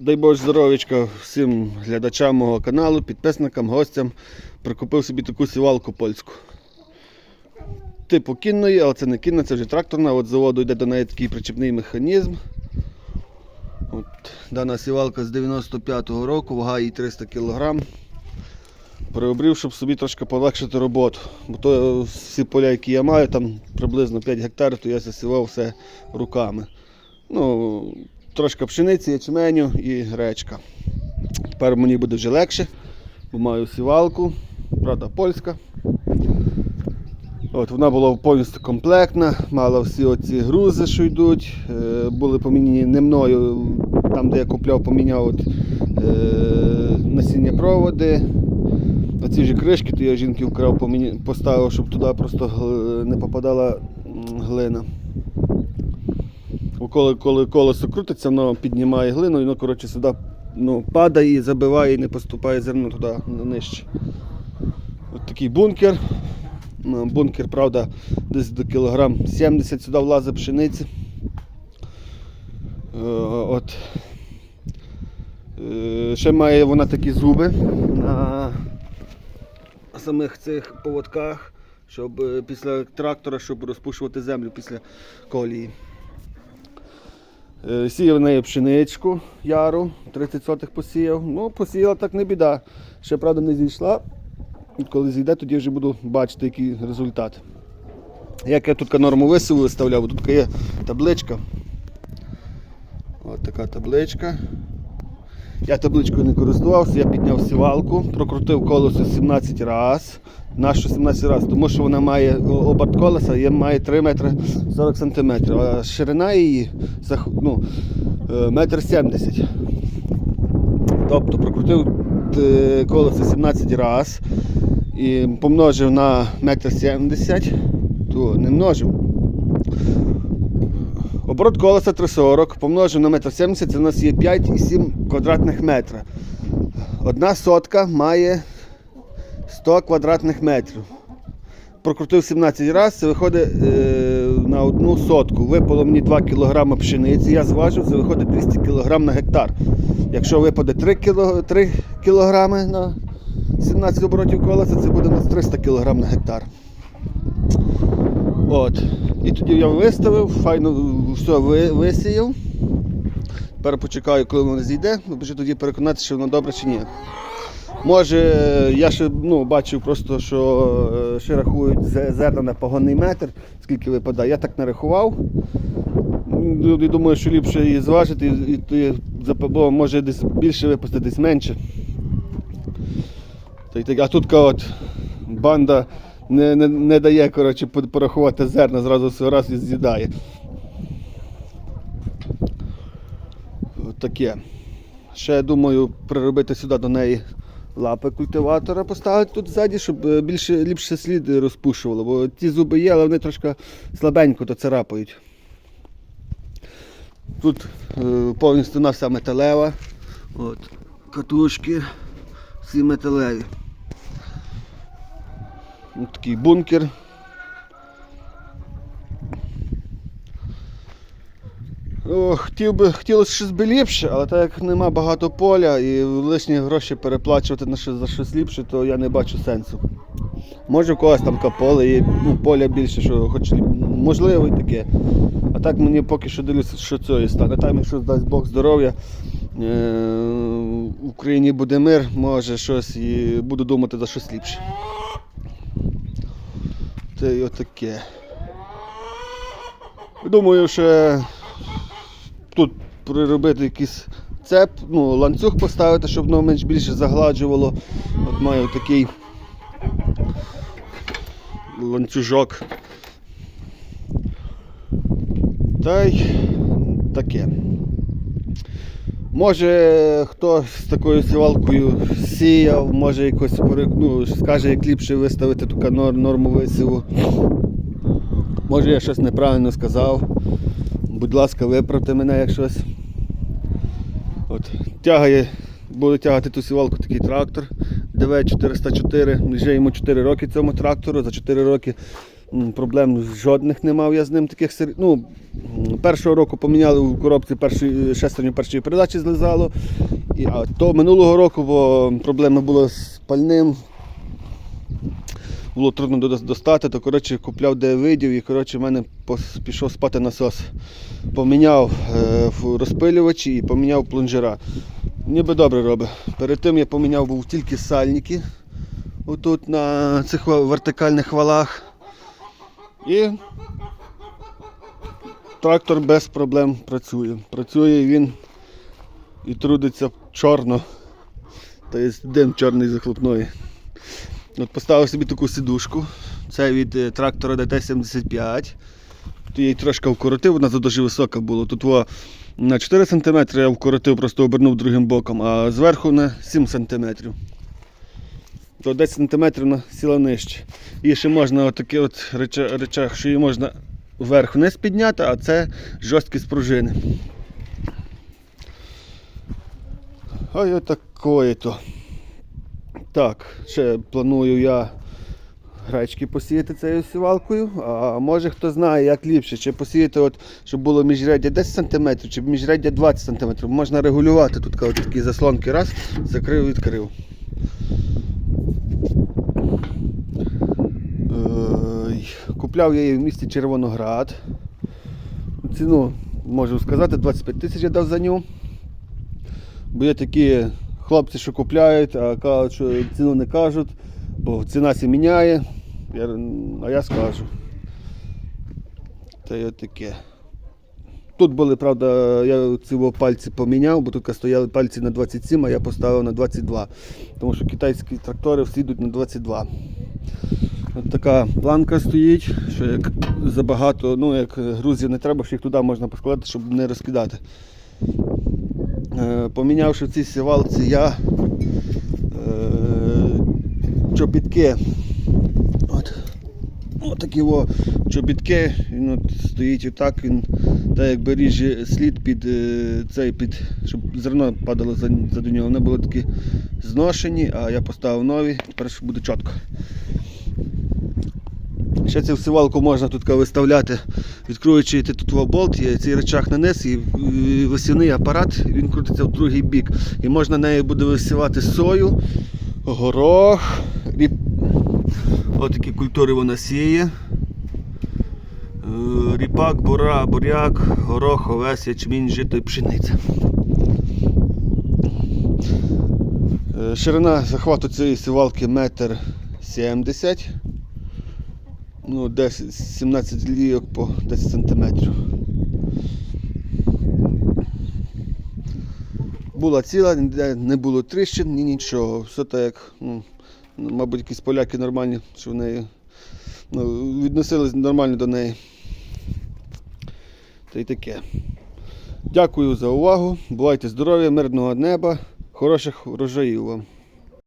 Дай Боже здоров'ячка всім глядачам мого каналу, підписникам, гостям. Прикупив собі таку сівалку польську. Типу кінної, але це не кінна, це вже тракторна. От заводу йде до неї такий причепний механізм. От, дана сівалка з 95-го року, вага її 300 кг. Приобрів, щоб собі трошки полегшити роботу. Бо то всі поля, які я маю, там приблизно 5 гектарів, то я засівав все руками. Ну, трошки пшениці, ячменю і гречка. Тепер мені буде вже легше, бо маю сівалку, правда, польська. От, вона була повністю комплектна, мала всі оці грузи, що йдуть. Е, були поміняні не мною, там де я купляв, поміняв от, е, насіння проводи. Оці ж кришки, то я жінки вкрав, поставив, щоб туди просто не попадала глина. Бо Коли, коли колесо крутиться, воно піднімає глину і воно коротше, сюди ну, падає і забиває і не поступає зерно туди нижче. От такий бункер. Ну, Бункер, правда, десь до кілограм 70 сюди влазить пшениці. Е, От. Е, Ще має вона такі зуби на самих цих поводках, щоб е, після трактора, щоб розпушувати землю після колії. Е, Сіяв в неї пшеничку яру, 30 сотих посіяв. Ну, посіяла так не біда. Ще правда не зійшла. Коли зійде, тоді вже буду бачити, який результат. Як я тут норму висиву виставляв, тут є табличка. Ось така табличка. Я табличкою не користувався, я підняв сівалку, прокрутив колесо 17 разів. Нащо 17 разів? Тому що вона має оберт колеса є- має 3 метри 40 сантиметрів, а ширина її ну, е, метр 70. Тобто прокрутив е, колесо 17 разів і помножив на метр 70, то не множив. Оборот колеса 340, помножив на метр 70, це у нас є 5,7 квадратних метра. Одна сотка має 100 квадратних метрів. Прокрутив 17 разів, це виходить е, на одну сотку. Випало мені 2 кг пшениці, я зважив, це виходить 200 кг на гектар. Якщо випаде 3 кг, 3 кг на 17 оборотів колеса, це буде у нас 300 кг на гектар. От. І тоді я виставив, файно все висіяв. Тепер почекаю, коли воно зійде, вже тоді переконатися, що воно добре чи ні. Може, я ще ну, бачив просто, що е, ще рахують зерна на погонний метр, скільки випадає. Я так не рахував. Ну, Думаю, що ліпше її зважити, і, і, бо може десь більше випустити, десь менше. А тут от банда не, не, не дає коротше, порахувати зерна, зразу раз і з'їдає. Таке. Ще я думаю приробити сюди до неї лапи культиватора, поставити тут ззаді, щоб е, більше, ліпше слід розпушувало, бо ті зуби є, але вони трошки слабенько то царапають. Тут е, повністю вона вся металева. От, катушки всі металеві. Ось такий бункер. Хотів би, хотілося щось би ліпше, але так як нема багато поля і лишні гроші переплачувати на щось, за щось ліпше, то я не бачу сенсу. Може в когось там поле є, ну, поля більше, що хоч можливо і таке. А так мені поки що дивлюся, що цього стане. Там, якщо дасть Бог здоров'я, е- в Україні буде мир, може щось і буду думати за щось ліпше. Це й отаке. Думаю, що тут приробити якийсь цеп, ну, ланцюг поставити, щоб воно менш більше загладжувало. От маю такий ланцюжок. Та й таке. Може хто з такою сівалкою сіяв, може якось ну, скаже, як ліпше виставити таку нор- норму висіву. Може я щось неправильно сказав. Будь ласка, виправте мене як щось. От, тягає, буде тягати ту сівалку такий трактор ДВ-404. Вже йому 4 роки цьому трактору. За 4 роки Проблем жодних не мав я з ним таких сер... ну, Першого року поміняли у коробці першої, шестерню першої передачі злизало. І, а то минулого року, бо проблема була з пальним. Було трудно достати, то коротше, купляв де видів і коротше, в мене пішов спати насос. Поміняв е, розпилювачі і поміняв плунжера. Ніби добре робить. Перед тим я поміняв був тільки сальники. Отут на цих вертикальних валах. І трактор без проблем працює. Працює він і трудиться чорно. Тобто дим чорний захлопної. От поставив собі таку сидушку. Це від е, трактора ДТ-75. То я її трошки вкоротив, вона дуже висока була. Тут во, на 4 см я вкоротив, просто обернув другим боком, а зверху на 7 см. То 10 см вона сіла нижче. І ще можна отакий от реча- речах, що її можна вверх вниз підняти, а це жорсткі спружини. Ой, отакої то. Так, ще планую я гречки посіяти цією сівалкою. А може хто знає, як ліпше, чи посіяти, от, щоб було міжряддя 10 см, чи міжряддя 20 см. Можна регулювати тут от такі заслонки. Раз, закрив, відкрив. Купляв я її в місті Червоноград. Ціну можу сказати, 25 тисяч я дав за нього. Бо є такі хлопці, що купляють, а кажуть, що ціну не кажуть, бо ціна сі міняє. А я скажу. Та й таке. Тут були, правда, я ці пальці поміняв, бо тут стояли пальці на 27, а я поставив на 22. Тому що китайські трактори всі йдуть на 22. От така планка стоїть, що як забагато, ну як грузів не треба, що їх туди можна поскладати, щоб не розкидати. Е, Помінявши в цій сівалці я е, чобітки. От. От такі о, чобітки, він от стоїть отак, він так якби ріже слід під е, цей під, щоб зерно падало за, за до нього. Вони були такі зношені, а я поставив нові, тепер буде чітко. Ще цю сивалку можна тут виставляти, відкруючи тут во болт, є цей речах на низ і висівний апарат, він крутиться в другий бік. І можна нею буде висівати сою, горох, ріп... Отакі культури вона сіє. Е, Ріпак, бура, буряк, горох, овес, ячмінь, жито і пшениця. Е, Ширина захвату цієї сівалки метр сімдесят. Ну, 10, 17 лійок по 10 сантиметрів. Була ціла, не було тріщин, ні нічого. Все так як, ну, мабуть, якісь поляки нормальні, що в неї ну, відносились нормально до неї. Та й таке. Дякую за увагу. Бувайте здорові, мирного неба, хороших врожаїв вам.